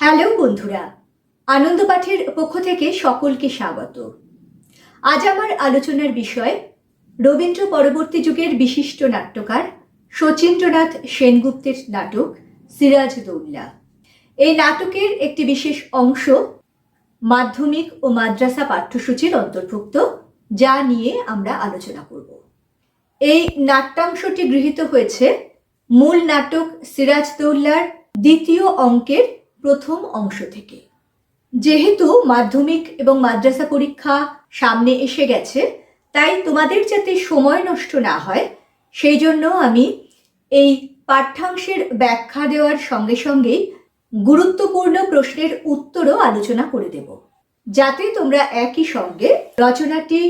Hello বন্ধুরা, আনন্দ পাঠের পক্ষ থেকে সকলকে স্বাগত। আজ আমার আলোচনার বিষয়, রবীন্দ্র পরবর্তী যুগের বিশিষ্ট নাট্যকার শচীন্দ্রনাথ সেনগুপ্তের নাটক সিরাজ দৌল্লা এই নাটকের একটি বিশেষ অংশ মাধ্যমিক ও মাদ্রাসা পাঠ্যসূচির অন্তর্ভুক্ত, যা নিয়ে আমরা আলোচনা করব। এই নাট্যাংশটি গৃহীত হয়েছে মূল নাটক সিরাজ দৌল্লার দ্বিতীয় অঙ্কের প্রথম অংশ থেকে। যেহেতু মাধ্যমিক এবং মাদ্রাসা পরীক্ষা সামনে এসে গেছে, তাই তোমাদের যাতে সময় নষ্ট না হয়, সেই জন্য আমি এই পাঠ্যাংশের ব্যাখ্যা দেওয়ার সঙ্গে সঙ্গেই গুরুত্বপূর্ণ প্রশ্নের উত্তরও আলোচনা করে দেব। যাতে তোমরা একই সঙ্গে রচনাটি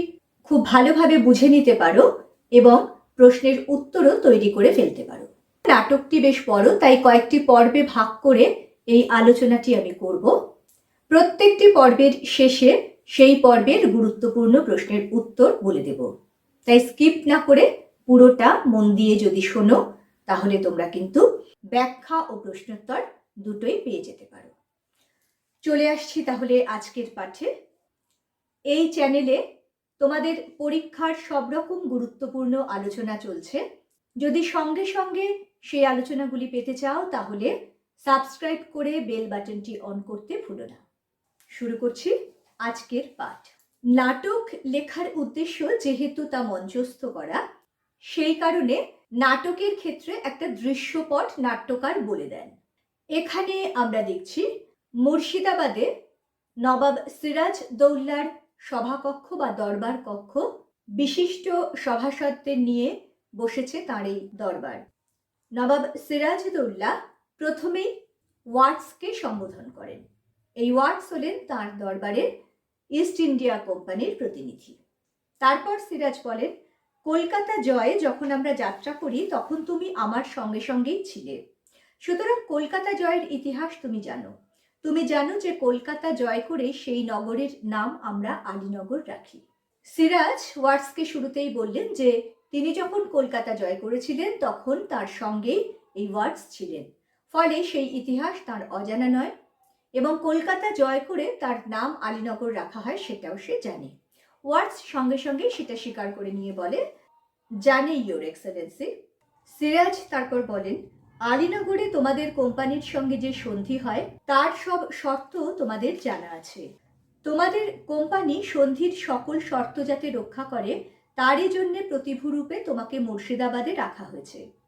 খুব ভালোভাবে বুঝে নিতে পারো এবং প্রশ্নের উত্তরও তৈরি করে ফেলতে পারো। নাটকটি বেশ বড়, তাই কয়েকটি পর্বে ভাগ করে এই আলোচনাটি আমি করব। প্রত্যেকটি পর্বের শেষে সেই পর্বের গুরুত্বপূর্ণ প্রশ্নের উত্তর বলে দেব। তাই স্কিপ না করে পুরোটা মন দিয়ে যদি শোনো, তাহলে তোমরা কিন্তু ব্যাখ্যা ও প্রশ্নোত্তর দুটোই পেয়ে যেতে পারো। চলে আসছি তাহলে আজকের পাঠে। এই চ্যানেলে তোমাদের পরীক্ষার সব রকম গুরুত্বপূর্ণ আলোচনা চলছে। যদি সঙ্গে সঙ্গে সেই আলোচনাগুলি পেতে চাও, তাহলে সাবস্ক্রাইব করে বেল বাটনটি অন করতে ভুলো না। শুরু করছি আজকের পাঠ। নাটক লেখার উদ্দেশ্য যেহেতু তা মঞ্চস্থ করা, সেই কারণে নাটকের ক্ষেত্রে একটা দৃশ্যপট নাট্যকার বলে দেন। এখানে আমরা দেখছি মুর্শিদাবাদে নবাব সিরাজ দৌল্লার সভাকক্ষ বা দরবার কক্ষ বিশিষ্ট সভাসদদের নিয়ে বসেছে তার এই দরবার। নবাব সিরাজদৌল্লা প্রথমেই ওয়াটসকে সম্বোধন করেন। এই ওয়াটস হলেন তার দরবারের ইস্ট ইন্ডিয়া কোম্পানির প্রতিনিধি। তারপর সিরাজ বলেন, কলকাতা জয়ে যখন আমরা যাত্রা করি, তখন তুমি আমার সঙ্গে সঙ্গেই ছিলে। সুতরাং কলকাতা জয়ের ইতিহাস তুমি জানো। তুমি জানো যে কলকাতা জয় করে সেই নগরের নাম আমরা আলীনগর রাখি। সিরাজ ওয়াটসকে শুরুতেই বললেন যে, তিনি যখন কলকাতা জয় করেছিলেন, তখন তার সঙ্গেই এই ওয়ার্ডস ছিলেন। ফলে সেই ইতিহাস তার অজানা নয় এবং কলকাতা জয় করে তার নাম আলীনগর রাখা হয় সেটাও সে জানে। ওয়ার্ডস সঙ্গে সঙ্গে সেটা স্বীকার করে নিয়ে বলে, জানে ইয়োর এক্সেলেন্সি সিরাজ তারপর বলেন, আলীনগরে তোমাদের কোম্পানির সঙ্গে যে সন্ধি হয়, তার সব শর্ত তোমাদের জানা আছে। তোমাদের কোম্পানি সন্ধির সকল শর্ত যাতে রক্ষা করে, তারই জন্য প্রতিভূরূপে তোমাকে মুর্শিদাবাদে রাখা হয়েছে।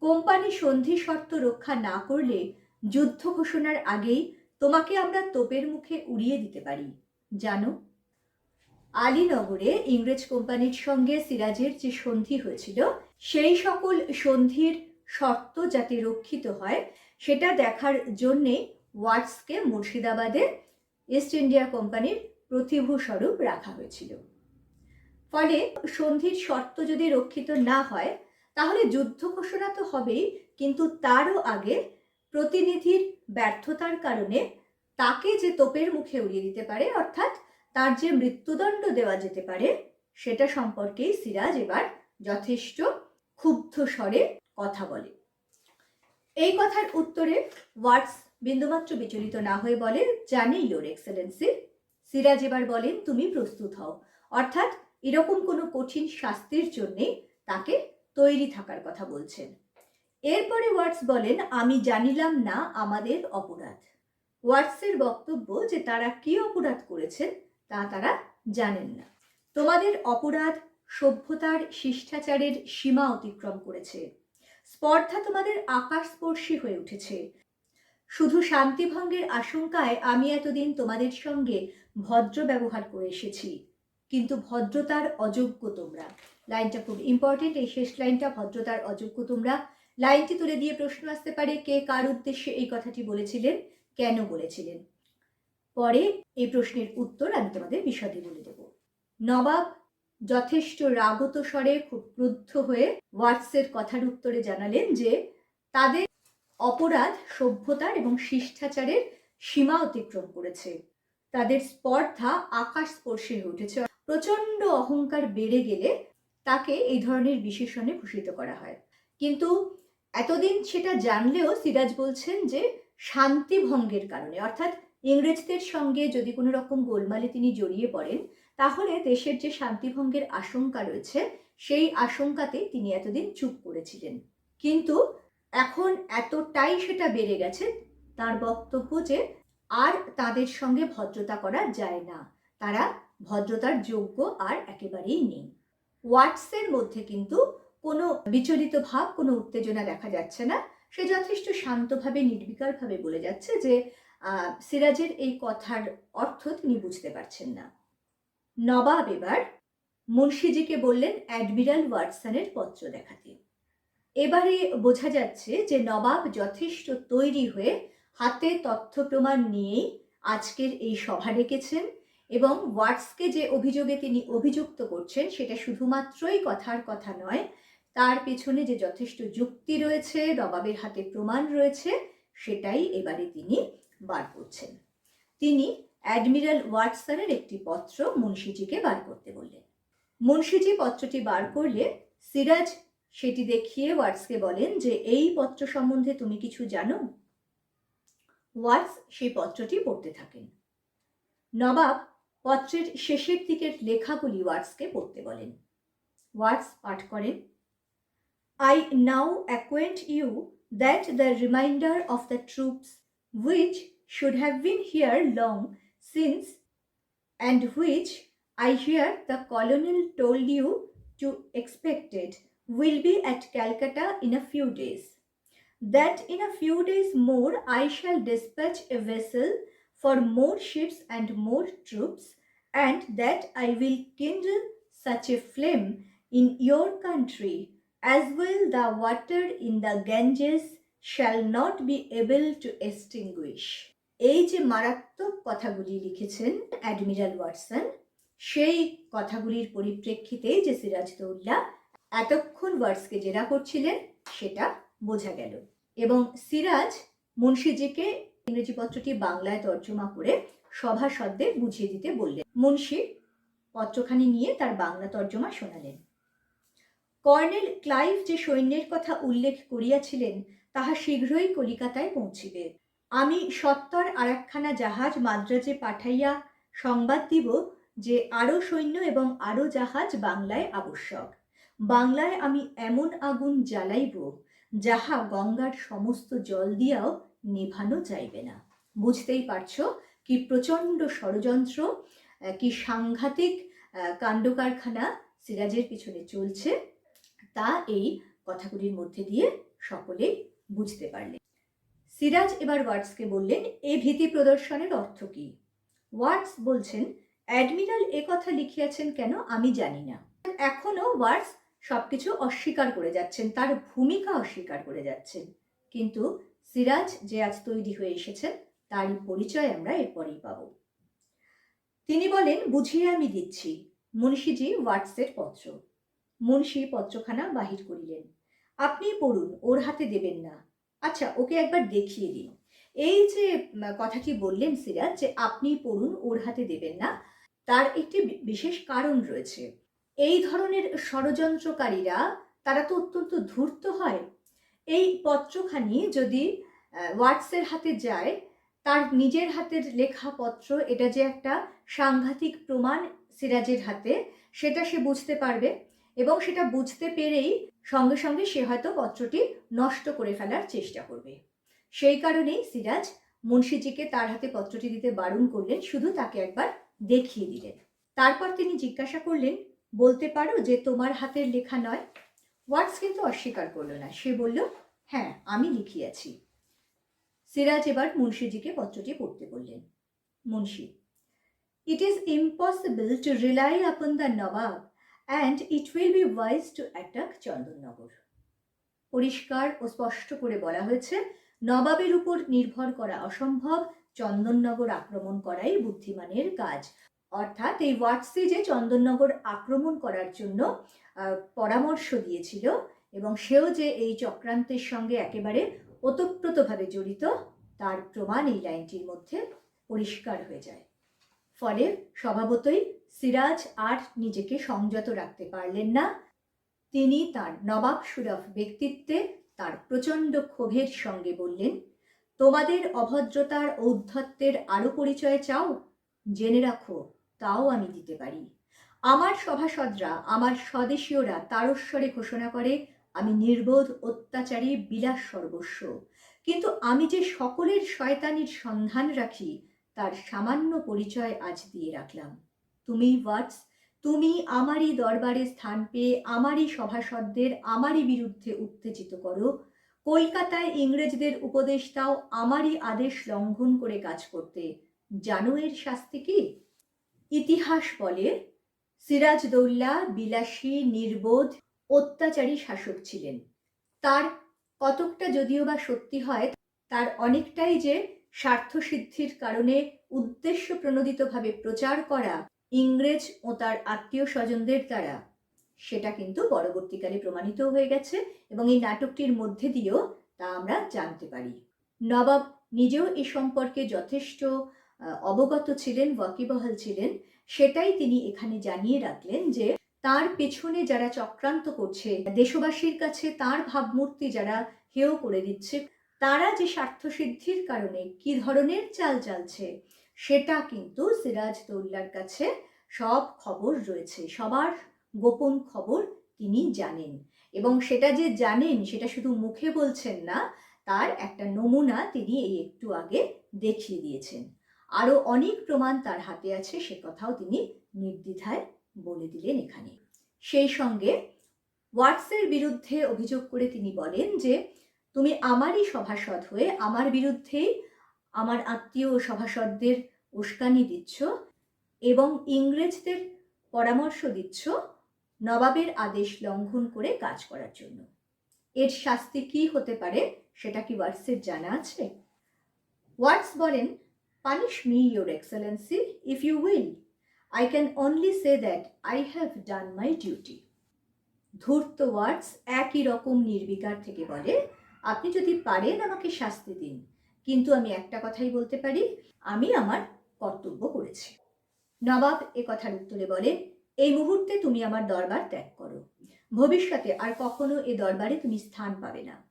কোম্পানি সন্ধি শর্ত রক্ষা না করলে যুদ্ধ ঘোষণার আগেই তোমাকে আমরা তোপের মুখে উড়িয়ে দিতে পারি। জানো? আলীনগরে ইংরেজ কোম্পানির সঙ্গে সিরাজের যে সন্ধি হয়েছিল, সেই সকল সন্ধির শর্ত যাতে রক্ষিত হয়, সেটা দেখার জন্যে ওয়াটসকে মুর্শিদাবাদে ইস্ট ইন্ডিয়া কোম্পানির প্রতিভূ স্বরূপ রাখা হয়েছিল। ফলে সন্ধির শর্ত যদি রক্ষিত না হয় তাহলে যুদ্ধ ঘোষণা তো হবেই, কিন্তু তারও আগে প্রতিনিধির ব্যর্থতার কারণে তাকে যে তোপের মুখে উড়িয়ে দিতে পারে, অর্থাৎ তার যে মৃত্যুদণ্ড দেওয়া যেতে পারে, সেটা সম্পর্কেই সিরাজ এবার যথেষ্ট ক্ষুব্ধ স্বরে কথা বলে। এই কথার উত্তরে ওয়াটস বিন্দুমাত্র বিচলিত না হয়ে বলে, জানি ইয়োর এক্সেলেন্সি সিরাজ এবার বলেন, তুমি প্রস্তুত হও। অর্থাৎ এরকম কোনো কঠিন শাস্তির জন্যে তাকে তৈরি থাকার কথা বলছেন। এরপরে ওয়াটস বলেন, আমি জানিলাম না আমাদের অপরাধ। ওয়াটসের বক্তব্য যে তারা কি অপরাধ করেছেন, তা তারা জানেন না। তোমাদের অপরাধ সভ্যতার শিষ্টাচারের সীমা অতিক্রম করেছে। স্পর্ধা তোমাদের আকাশস্পর্শী হয়ে উঠেছে। শুধু শান্তিভঙ্গের আশঙ্কায় আমি এতদিন তোমাদের সঙ্গে ভদ্র ব্যবহার করে এসেছি, কিন্তু ভদ্রতার অযোগ্য তোমরা। লাইনটা খুব ইম্পর্টেন্ট এই শেষ লাইনটা, ভদ্রতার অযোগ্য তোমরা। লাইনটি তুলে দিয়ে প্রশ্ন আসতে পারে, কে কার উদ্দেশ্যে এই কথাটি বলেছিলেন, কেন বলেছিলেন? পরে এই প্রশ্নের উত্তর আমি তোমাদের বিশদে বলে দেব। নবাব যথেষ্ট রাগত স্বরে খুব ক্রুদ্ধ হয়ে ওয়াটসের কথার উত্তরে জানালেন যে, তাদের অপরাধ সভ্যতার এবং শিষ্টাচারের সীমা অতিক্রম করেছে। তাদের স্পর্ধা আকাশ স্পর্শে উঠেছে। প্রচণ্ড অহংকার বেড়ে গেলে তাকে এই ধরনের বিশেষণে ভূষিত করা হয়। কিন্তু এতদিন সেটা জানলেও সিরাজ বলছেন যে শান্তি ভঙ্গের কারণে, অর্থাৎ ইংরেজদের সঙ্গে যদি কোনো রকম গোলমালে তিনি জড়িয়ে পড়েন, তাহলে দেশের যে শান্তিভঙ্গের আশঙ্কা রয়েছে, সেই আশঙ্কাতে তিনি এতদিন চুপ করেছিলেন। কিন্তু এখন এতটাই সেটা বেড়ে গেছে, তার বক্তব্য যে আর তাদের সঙ্গে ভদ্রতা করা যায় না, তারা ভদ্রতার যোগ্য আর একেবারেই নেই। ওয়াটসের মধ্যে কিন্তু কোনো বিচলিত ভাব, কোনো উত্তেজনা দেখা যাচ্ছে না। সে যথেষ্ট শান্তভাবে, নির্বিকারভাবে বলে যাচ্ছে যে সিরাজের এই কথার অর্থ তিনি বুঝতে পারছেন না। নবাব এবার মুন্সিজিকে বললেন অ্যাডমিরাল ওয়াটসনের পত্র দেখাতে। এবারে বোঝা যাচ্ছে যে, নবাব যথেষ্ট তৈরি হয়ে হাতে তথ্য প্রমাণ নিয়েই আজকের এই সভা ডেকেছেন। এবং ওয়াটসকে যে অভিযোগে তিনি অভিযুক্ত করছেন, সেটা শুধুমাত্রই কথার কথা নয়, তার পেছনে যে যথেষ্ট যুক্তি রয়েছে, নবাবের হাতে প্রমাণ রয়েছে, সেটাই এবারে তিনি বার করছেন। তিনি অ্যাডমিরাল ওয়াটসনের একটি পত্র মুন্সিজিকে বার করতে বললেন। মুন্সিজি পত্রটি বার করলে সিরাজ সেটি দেখিয়ে ওয়াটসকে বলেন যে, এই পত্র সম্বন্ধে তুমি কিছু জানো? ওয়াটস সেই পত্রটি পড়তে থাকেন। নবাব পত্রের শেষের দিকের লেখাগুলি ওয়ার্ডসকে পড়তে বলেন। ওয়ার্ডস পাঠ করেন I now acquaint you that the reminder of the troops which should have been here long since and which I hear the colonel told you to expected will be at Calcutta in a few days that in a few days more I shall dispatch a vessel for more ships and more troops and that I will kindle such a flame in your country as well the water in the Ganges shall not be able to extinguish. এই যে মারাত্মক কথাগুলি লিখেছেন admiral Watson, সেই কথাগুলির পরিপ্রেক্ষিতে যে সিরাজদৌল্লা এতক্ষণ ওয়ার্ডসকে জেরা করছিলেন, সেটা বোঝা গেল এবং সিরাজ মুন্সিজিকে ইংরেজি পত্রটি বাংলায় তর্জমা করে সভাসদদের বুঝিয়ে দিতে বললেন। মুন্সি পত্রখানি নিয়ে তার বাংলা তর্জমা শোনালেন। কর্নেল ক্লাইভ যে সৈন্যের কথা উল্লেখ করিয়াছিলেন, তাহা শীঘ্রই কলিকাতায় পৌঁছিবে। আমি সত্তর আরেকখানা জাহাজ মাদ্রাজে পাঠাইয়া সংবাদ দিব যে আরও সৈন্য এবং আরও জাহাজ বাংলায় আবশ্যক। বাংলায় আমি এমন আগুন জ্বালাইব, যাহা গঙ্গার সমস্ত জল দিয়াও নেভানো যাইবে না। বুঝতেই পারছ কি প্রচণ্ড ষড়যন্ত্র কি সাংঘাতিক কাণ্ডকারখানা সিরাজের পিছনে চলছে, তা এই কথাগুলির মধ্যে দিয়ে সকলেই বুঝতে পারলেন। সিরাজ এবার ওয়াটসকে বললেন, এ ভীতি প্রদর্শনের অর্থ কি? ওয়াটস বলছেন, অ্যাডমিরাল এ কথা লিখিয়াছেন কেন আমি জানি না। এখনও ওয়াটস সবকিছু অস্বীকার করে যাচ্ছেন, তার ভূমিকা অস্বীকার করে যাচ্ছেন। কিন্তু সিরাজ যে আজ তৈরি হয়ে এসেছেন তারই পরিচয় আমরা এরপরেই পাব। তিনি বলেন, বুঝিয়ে আমি দিচ্ছি। মুন্সিজি ওয়াটসের পত্র। মুন্সি পত্রখানা বাহির করিলেন। আপনি পড়ুন, ওর হাতে দেবেন না। আচ্ছা ওকে একবার দেখিয়ে দিন। এই যে কথাটি বললেন সিরাজ যে, আপনি পড়ুন, ওর হাতে দেবেন না। তার একটি বিশেষ কারণ রয়েছে। এই ধরনের ষড়যন্ত্রকারীরা, তারা তো অত্যন্ত ধূর্ত হয়। এই পত্রখানি যদি ওয়াটসের হাতে যায় তার নিজের হাতের লেখা পত্র এটা যে একটা সাংঘাতিক প্রমাণ সিরাজের হাতে, সেটা সে বুঝতে পারবে এবং সেটা বুঝতে পেরেই সঙ্গে সঙ্গে সে হয়তো পত্রটি নষ্ট করে ফেলার চেষ্টা করবে। সেই কারণেই সিরাজ মুন্সিজিকে তার হাতে পত্রটি দিতে বারণ করলেন, শুধু তাকে একবার দেখিয়ে দিলেন। তারপর তিনি জিজ্ঞাসা করলেন, বলতে পারো যে তোমার হাতের লেখা নয়? ওয়াটস কিন্তু অস্বীকার করল না। সে বলল হ্যাঁ আমি লিখিয়াছি। সিরাজ এবার মুন্সিজিকে পত্রটি পড়তে বললেন। Munshi it is impossible to rely upon the Nawab and it will be wise to attack Chandannagar পরিষ্কার ও স্পষ্ট করে বলা হয়েছে, নবাবের উপর নির্ভর করা অসম্ভব চন্দননগর আক্রমণ করাই বুদ্ধিমানের কাজ। অর্থাৎ এই ওয়াটসি যে চন্দননগর আক্রমণ করার জন্য পরামর্শ দিয়েছিল এবং সেও যে এই চক্রান্তের সঙ্গে একেবারে ওতপ্রোতভাবে জড়িত, তার প্রমাণ এই লাইনটির মধ্যে পরিষ্কার হয়ে যায়। ফলে স্বভাবতই সিরাজ আর নিজেকে সংযত রাখতে পারলেন না। তিনি তার নবাব সুরফ ব্যক্তিত্বে তার প্রচণ্ড ক্ষোভের সঙ্গে বললেন, তোমাদের অভদ্রতার ঔদ্ধত্যের আরও পরিচয় চাও? জেনে রাখো, তাও আমি দিতে পারি। আমার সভাসদরা, আমার স্বদেশীয়রা তারস্বরে ঘোষণা করে আমি নির্বোধ, অত্যাচারী, বিলাস সর্বস্ব। কিন্তু আমি যে সকলের শয়তানির সন্ধান রাখি, তার সামান্য পরিচয় আজ দিয়ে রাখলাম। তুমি ওয়াটস তুমি আমারই দরবারে স্থান পেয়ে আমারই সভাসদদের আমারই বিরুদ্ধে উত্তেজিত করো। কলকাতায় ইংরেজদের উপদেশ দাও, আমারই আদেশ লঙ্ঘন করে কাজ করতে। জানো এর শাস্তি কি? ইতিহাস বলে, সিরাজদৌল্লা, বিলাসী, নির্বোধ অত্যাচারী শাসক ছিলেন। তার কতকটা যদিও বা সত্যি হয়, তার অনেকটাই যে স্বার্থসিদ্ধির কারণে উদ্দেশ্য প্রণোদিতভাবে প্রচার করা ইংরেজ ও তার আত্মীয় স্বজনদের দ্বারা। সেটা কিন্তু পরবর্তীকালে প্রমাণিত হয়ে গেছে এবং এই নাটকটির মধ্যে দিয়েও তা আমরা জানতে পারি। নবাব নিজেও এ সম্পর্কে যথেষ্ট অবগত ছিলেন, ওয়াকিবহাল ছিলেন। সেটাই তিনি এখানে জানিয়ে রাখলেন যে তার পেছনে যারা চক্রান্ত করছে, দেশবাসীর কাছে তার ভাবমূর্তি যারা হেয় করে দিচ্ছে, তারা যে স্বার্থসিদ্ধির কারণে কি ধরনের চাল চালছে, সেটা কিন্তু সিরাজ দৌল্লার কাছে সব খবর রয়েছে, সবার গোপন খবর তিনি জানেন। এবং সেটা যে জানেন, সেটা শুধু মুখে বলছেন না, তার একটা নমুনা তিনি এই একটু আগে দেখিয়ে দিয়েছেন। আরও অনেক প্রমাণ তার হাতে আছে, সে কথাও তিনি নির্দ্বিধায় বলে দিলেন এখানে। সেই সঙ্গে ওয়াটসের বিরুদ্ধে অভিযোগ করে তিনি বলেন যে, তুমি আমারই সভাসদ হয়ে আমার বিরুদ্ধেই আমার আত্মীয় সভাসদদের উস্কানি দিচ্ছ এবং ইংরেজদের পরামর্শ দিচ্ছ নবাবের আদেশ লঙ্ঘন করে কাজ করার জন্য। এর শাস্তি কি হতে পারে সেটা কি ওয়াটসের জানা আছে? ওয়াটস বলেন punish me your excellency if you will I can only say that I have done my duty ধূর্ত ওয়ার্ডস একই রকম নির্বিকার থেকে বলে। আপনি যদি পারেন আমাকে শাস্তি দিন। কিন্তু আমি একটা কথাই বলতে পারি, আমি আমার কর্তব্য করেছি। নবাব এ কথার উত্তরে বলে, এই মুহূর্তে তুমি আমার দরবার ত্যাগ করো। ভবিষ্যতে আর কখনো এ দরবারে তুমি স্থান পাবে না।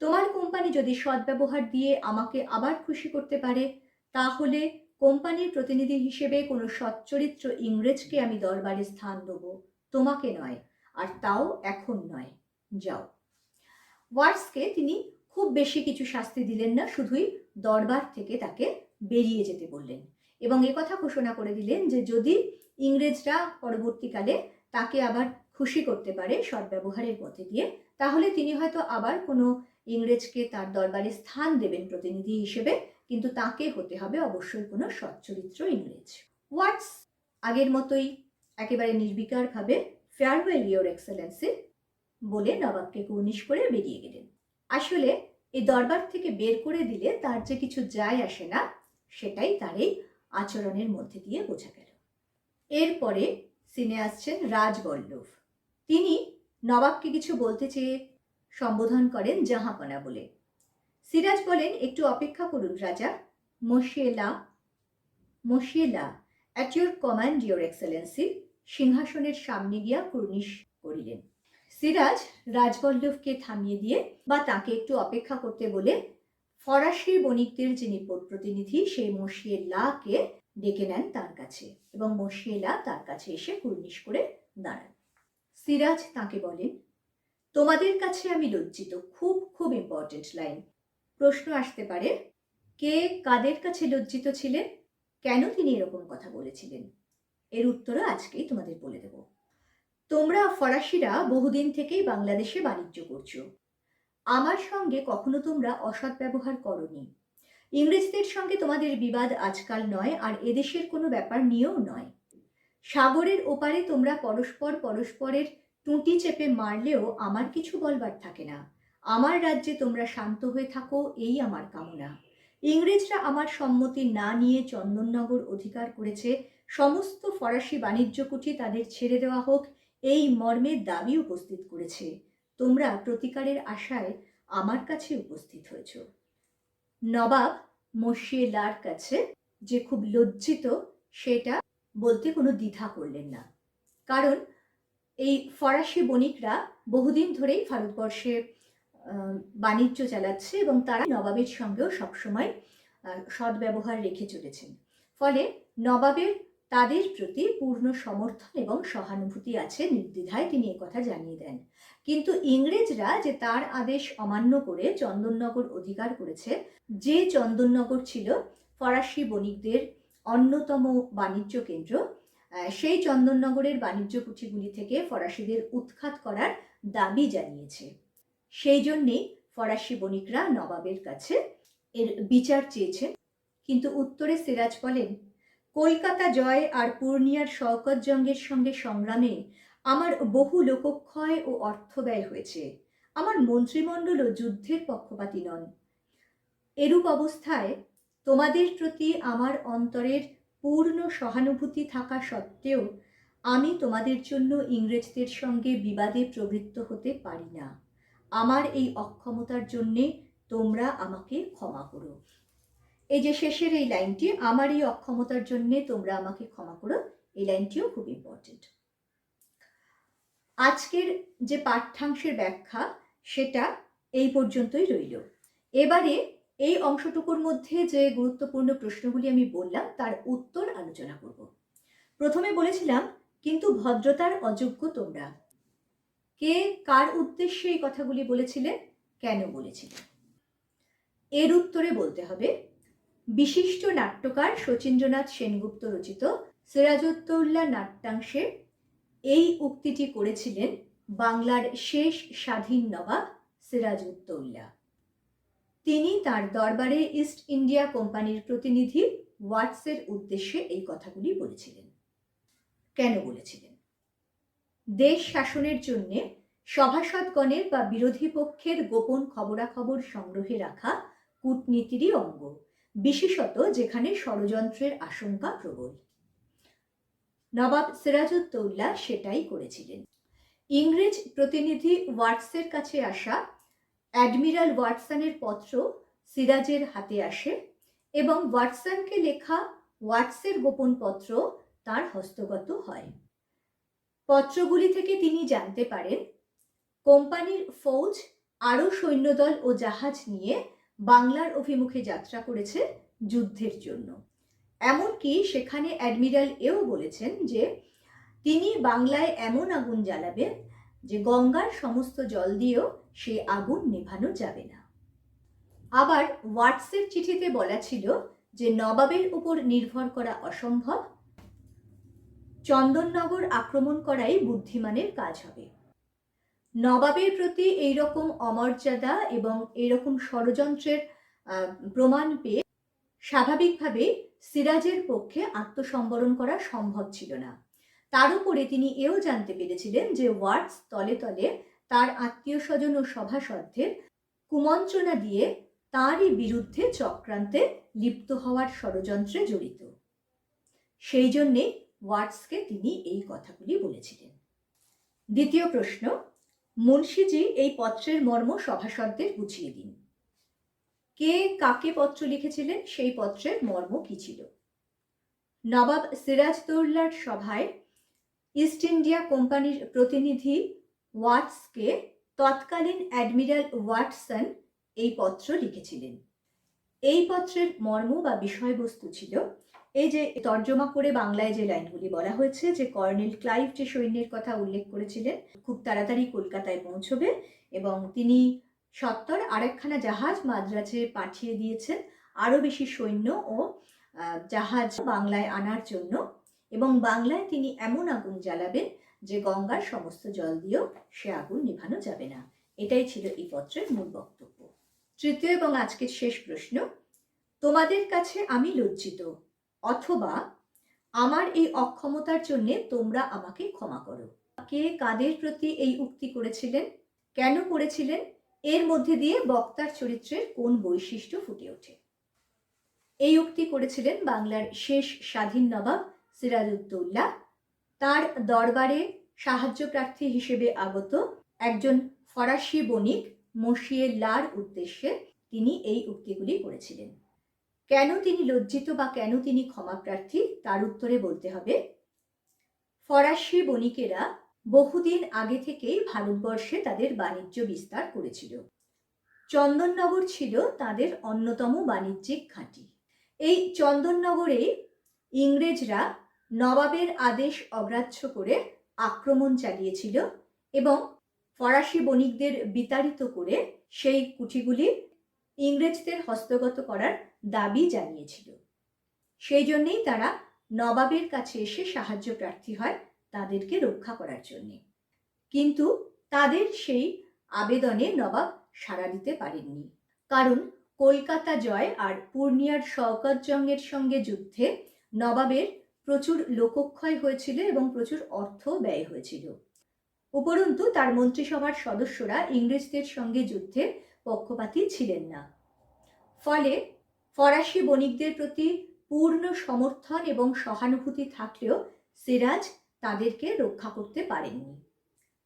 তোমার কোম্পানি যদি সদ্ব্যবহার দিয়ে আমাকে আবার খুশি করতে পারে, তাহলে কোম্পানির প্রতিনিধি হিসেবে কোনো সচ্চরিত্র ইংরেজকে আমি দরবারে স্থান দেবো, তোমাকে নয়, আর তাও এখন নয়। যাও। ওয়ার্সকে তিনি খুব বেশি কিছু শাস্তি দিলেন না, শুধুই দরবার থেকে তাকে বেরিয়ে যেতে বললেন এবং কথা ঘোষণা করে দিলেন যে যদি ইংরেজরা পরবর্তীকালে তাকে আবার খুশি করতে পারে সদ্ব্যবহারের পথে দিয়ে তাহলে তিনি হয়তো আবার কোনো ইংরেজকে তার দরবারে স্থান দেবেন প্রতিনিধি হিসেবে কিন্তু তাকে হতে হবে অবশ্যই কোনো সচ্চরিত্র ইংরেজ। ওয়াটস আগের মতোই একেবারে নির্বিকারভাবে ফেয়ারওয়েল ইয়োর এক্সেলেন্সি বলে নবাবকে কুর্নিশ করে বেরিয়ে গেলেন। আসলে এই দরবার থেকে বের করে দিলে তার যে কিছু যায় আসে না, সেটাই তার এই আচরণের মধ্যে দিয়ে বোঝা গেল। এরপরে সিনে আসছেন রাজবল্লভ তিনি নবাবকে কিছু বলতে চেয়ে সম্বোধন করেন জাহাপনা বলে। সিরাজ বলেন, একটু অপেক্ষা করুন, রাজা। মশিয়েলা মশিয়েলা at your command your excellency সিংহাসনের সামনে গিয়া কুর্নিশ করিলেন। সিরাজ রাজবল্লভকে থামিয়ে দিয়ে বা তাকে একটু অপেক্ষা করতে বলে, ফরাসি বণিকদের যিনি প্রতিনিধি, সেই মশিয়েলাকে ডেকে নেন তার কাছে এবং মশিয়েলা তার কাছে এসে কুর্নিশ করে দাঁড়ান। সিরাজ তাকে বলেন, তোমাদের কাছে আমি লজ্জিত। খুব খুব ইম্পর্টেন্ট লাইন প্রশ্ন আসতে পারে, কে কাদের কাছে লজ্জিত ছিলেন? কেন তিনি এরকম কথা বলেছিলেন? এর উত্তরও আজকেই তোমাদের বলে দেব। তোমরা ফরাসিরা বহুদিন থেকেই বাংলাদেশে বাণিজ্য করছ। আমার সঙ্গে কখনো তোমরা অসৎ ব্যবহার করনি। ইংরেজদের সঙ্গে তোমাদের বিবাদ আজকাল নয় আর এদেশের কোনো ব্যাপার নিয়েও নয়। সাগরের ওপারে তোমরা পরস্পর পরস্পরের টুঁটি চেপে মারলেও আমার কিছু বলবার থাকে না। আমার রাজ্যে তোমরা শান্ত হয়ে থাকো, এই আমার কামনা। ইংরেজরা আমার সম্মতি না নিয়ে চন্দননগর অধিকার করেছে। সমস্ত ফরাসি বাণিজ্য কুঠি তাদের ছেড়ে দেওয়া হোক, এই মর্মে দাবি উপস্থিত করেছে। তোমরা প্রতিকারের আশায় আমার কাছে উপস্থিত হয়েছ। নবাব মশিয়েলার কাছে যে খুব লজ্জিত, সেটা বলতে কোনো দ্বিধা করলেন না। কারণ এই ফরাসি বণিকরা বহুদিন ধরেই ভারতবর্ষে বাণিজ্য চালাচ্ছে এবং তারা নবাবের সঙ্গেও সবসময় সদ্ব্যবহার রেখে চলেছেন। ফলে নবাবের তাদের প্রতি পূর্ণ সমর্থন এবং সহানুভূতি আছে নির্দ্বিধায় তিনি কথা জানিয়ে দেন। কিন্তু ইংরেজরা যে তার আদেশ অমান্য করে চন্দননগর অধিকার করেছে, যে চন্দননগর ছিল ফরাসি বণিকদের অন্যতম বাণিজ্য কেন্দ্র সেই চন্দননগরের বাণিজ্য কুঠিগুলি থেকে ফরাসিদের উৎখাত করার দাবি জানিয়েছে। সেই জন্যেই ফরাসি বণিকরা নবাবের কাছে এর বিচার চেয়েছেন। কিন্তু উত্তরে সিরাজ বলেন, কলকাতা জয় আর পূর্ণিয়ার শওকত জঙ্গের সঙ্গে সংগ্রামে আমার বহু লোকক্ষয় ও অর্থ ব্যয় হয়েছে। আমার মন্ত্রিমণ্ডলও যুদ্ধের পক্ষপাতী নন। এরূপ অবস্থায় তোমাদের প্রতি আমার অন্তরের পূর্ণ সহানুভূতি থাকা সত্ত্বেও আমি তোমাদের জন্য ইংরেজদের সঙ্গে বিবাদে প্রবৃত্ত হতে পারি না। আমার এই অক্ষমতার জন্যে তোমরা আমাকে ক্ষমা করো। এই যে শেষের এই লাইনটি, আমার এই অক্ষমতার জন্যে তোমরা আমাকে ক্ষমা করো, এই লাইনটিও খুব ইম্পর্টেন্ট আজকের যে পাঠ্যাংশের ব্যাখ্যা, সেটা এই পর্যন্তই রইল। এবারে এই অংশটুকুর মধ্যে যে গুরুত্বপূর্ণ প্রশ্নগুলি আমি বললাম, তার উত্তর আলোচনা করব। প্রথমে বলেছিলাম, কিন্তু ভদ্রতার অযোগ্য তোমরা? কে কার উদ্দেশ্যে এই কথাগুলি বলেছিলেন কেন বলেছিলেন এর উত্তরে বলতে হবে, বিশিষ্ট নাট্যকার শচীন্দ্রনাথ সেনগুপ্ত রচিত সিরাজউদ্দৌল্লা নাট্যাংশে এই উক্তিটি করেছিলেন বাংলার শেষ স্বাধীন নবাব সিরাজউদ্দৌল্লা তিনি তার দরবারে ইস্ট ইন্ডিয়া কোম্পানির প্রতিনিধি ওয়াটসের উদ্দেশ্যে এই কথাগুলি বলেছিলেন। কেন বলেছিলেন? দেশ শাসনের জন্যে সভাসদগণের বা বিরোধী পক্ষের গোপন খবরাখবর সংগ্রহে রাখা কূটনীতিরই অঙ্গ, বিশেষত যেখানে ষড়যন্ত্রের আশঙ্কা প্রবল। নবাব সিরাজউদ্দৌল্লা সেটাই করেছিলেন। ইংরেজ প্রতিনিধি ওয়াটসের কাছে আসা অ্যাডমিরাল ওয়াটসনের পত্র সিরাজের হাতে আসে এবং ওয়াটসনকে লেখা ওয়াটসের গোপন পত্র তার হস্তগত হয়। পত্রগুলি থেকে তিনি জানতে পারেন, কোম্পানির ফৌজ, আরও সৈন্যদল ও জাহাজ নিয়ে বাংলার অভিমুখে যাত্রা করেছে যুদ্ধের জন্য। এমনকি সেখানে অ্যাডমিরাল এও বলেছেন যে, তিনি বাংলায় এমন আগুন জ্বালাবেন যে গঙ্গার সমস্ত জল দিয়েও সে আগুন নেভানো যাবে না। আবার ওয়াটসের চিঠিতে বলা ছিল যে, নবাবের উপর নির্ভর করা অসম্ভব চন্দননগর আক্রমণ করাই বুদ্ধিমানের কাজ হবে। নবাবের প্রতি এই রকম অমর্যাদা এবং এরকম ষড়যন্ত্রের প্রমাণ পেয়ে স্বাভাবিকভাবে সিরাজের পক্ষে আত্মসম্বরণ করা সম্ভব ছিল না। তার উপরে তিনি এও জানতে পেরেছিলেন যে ওয়ার্ডস তলে তলে তার আত্মীয় স্বজন ও সভাসদদের কুমন্ত্রণা দিয়ে তারই বিরুদ্ধে চক্রান্তে লিপ্ত হওয়ার ষড়যন্ত্রে জড়িত। সেই জন্যে ওয়াটসকে তিনি এই কথাগুলি বলেছিলেন। দ্বিতীয় প্রশ্ন, মুন্সিজি এই পত্রের মর্ম সভাসদদের বুঝিয়ে দিন। কে কাকে পত্র লিখেছিলেন, সেই পত্রের মর্ম কি ছিল? নবাব সিরাজদৌল্লার সভায় ইস্ট ইন্ডিয়া কোম্পানির প্রতিনিধি ওয়াটসকে তৎকালীন অ্যাডমিরাল ওয়াটসন এই পত্র লিখেছিলেন। এই পত্রের মর্ম বা বিষয়বস্তু ছিল এই যে তর্জমা করে বাংলায় যে লাইনগুলি বলা হয়েছে, যে কর্নেল ক্লাইভ যে সৈন্যের কথা উল্লেখ করেছিলেন, খুব তাড়াতাড়ি কলকাতায় পৌঁছবে এবং তিনি সত্তর আরেকখানা জাহাজ মাদ্রাজে পাঠিয়ে দিয়েছেন। আরও বেশি সৈন্য ও জাহাজ বাংলায় আনার জন্য এবং বাংলায় তিনি এমন আগুন জ্বালাবেন যে গঙ্গার সমস্ত জল দিয়েও সে আগুন নিভানো যাবে না। এটাই ছিল এই পত্রের মূল বক্তব্য। তৃতীয় এবং আজকের শেষ প্রশ্ন, তোমাদের কাছে আমি লজ্জিত। অথবা আমার এই অক্ষমতার জন্য তোমরা আমাকে ক্ষমা করো। কে কাদের প্রতি এই উক্তি করেছিলেন? কেন করেছিলেন? এর মধ্যে দিয়ে বক্তার চরিত্রের কোন বৈশিষ্ট্য ফুটে ওঠে? এই উক্তি করেছিলেন বাংলার শেষ স্বাধীন নবাব সিরাজউদ্দৌল্লা তার দরবারে সাহায্য প্রার্থী হিসেবে আগত একজন ফরাসি বণিক মসিয়ে লার উদ্দেশ্যে তিনি এই উক্তিগুলি করেছিলেন। কেন তিনি লজ্জিত বা কেন তিনি ক্ষমা প্রার্থী? তার উত্তরে বলতে হবে, ফরাসি বণিকেরা বহুদিন আগে থেকেই ভারতবর্ষে তাদের বাণিজ্য বিস্তার করেছিল। চন্দননগর ছিল তাদের অন্যতম বাণিজ্যিক ঘাঁটি। এই চন্দননগরে ইংরেজরা নবাবের আদেশ অগ্রাহ্য করে আক্রমণ চালিয়েছিল এবং ফরাসি বণিকদের বিতাড়িত করে সেই কুঠিগুলি ইংরেজদের হস্তগত করার দাবি জানিয়েছিল। সেই জন্যেই তারা নবাবের কাছে এসে সাহায্য প্রার্থী হয় তাদেরকে রক্ষা করার জন্যে। কিন্তু তাদের সেই আবেদনে নবাব সাড়া দিতে পারেননি। কারণ কলকাতা জয় আর পূর্ণিয়ার শওকত জংয়ের সঙ্গে যুদ্ধে নবাবের প্রচুর লোকক্ষয় হয়েছিল এবং প্রচুর অর্থ ব্যয় হয়েছিল। উপরন্তু তার মন্ত্রিসভার সদস্যরা ইংরেজদের সঙ্গে যুদ্ধে পক্ষপাতী ছিলেন না। ফলে ফরাসি বণিকদের প্রতি পূর্ণ সমর্থন এবং সহানুভূতি থাকলেও সিরাজ তাদেরকে রক্ষা করতে পারেননি।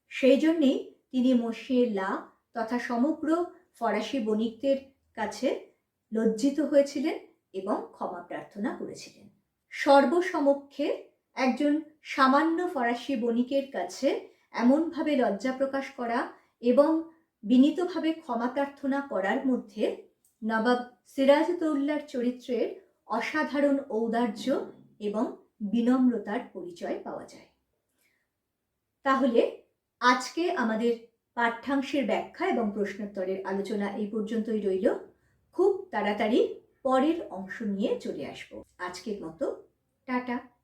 সেই জন্যেই তিনি মসিয়ে লা তথা সমগ্র ফরাসি বণিকদের কাছে লজ্জিত হয়েছিলেন এবং ক্ষমা প্রার্থনা করেছিলেন। সর্বসমক্ষে একজন সামান্য ফরাসি বণিকের কাছে এমনভাবে লজ্জা প্রকাশ করা এবং বিনীতভাবে ক্ষমা প্রার্থনা করার মধ্যে নবাব সিরাজউদ্দৌল্লার চরিত্রের অসাধারণ ঔদার্য এবং বিনম্রতার পরিচয় পাওয়া যায়। তাহলে আজকে আমাদের পাঠ্যাংশের ব্যাখ্যা এবং প্রশ্নোত্তরের আলোচনা এই পর্যন্তই রইল। খুব তাড়াতাড়ি পরের অংশ নিয়ে চলে আসব। আজকের মতো, টাটা।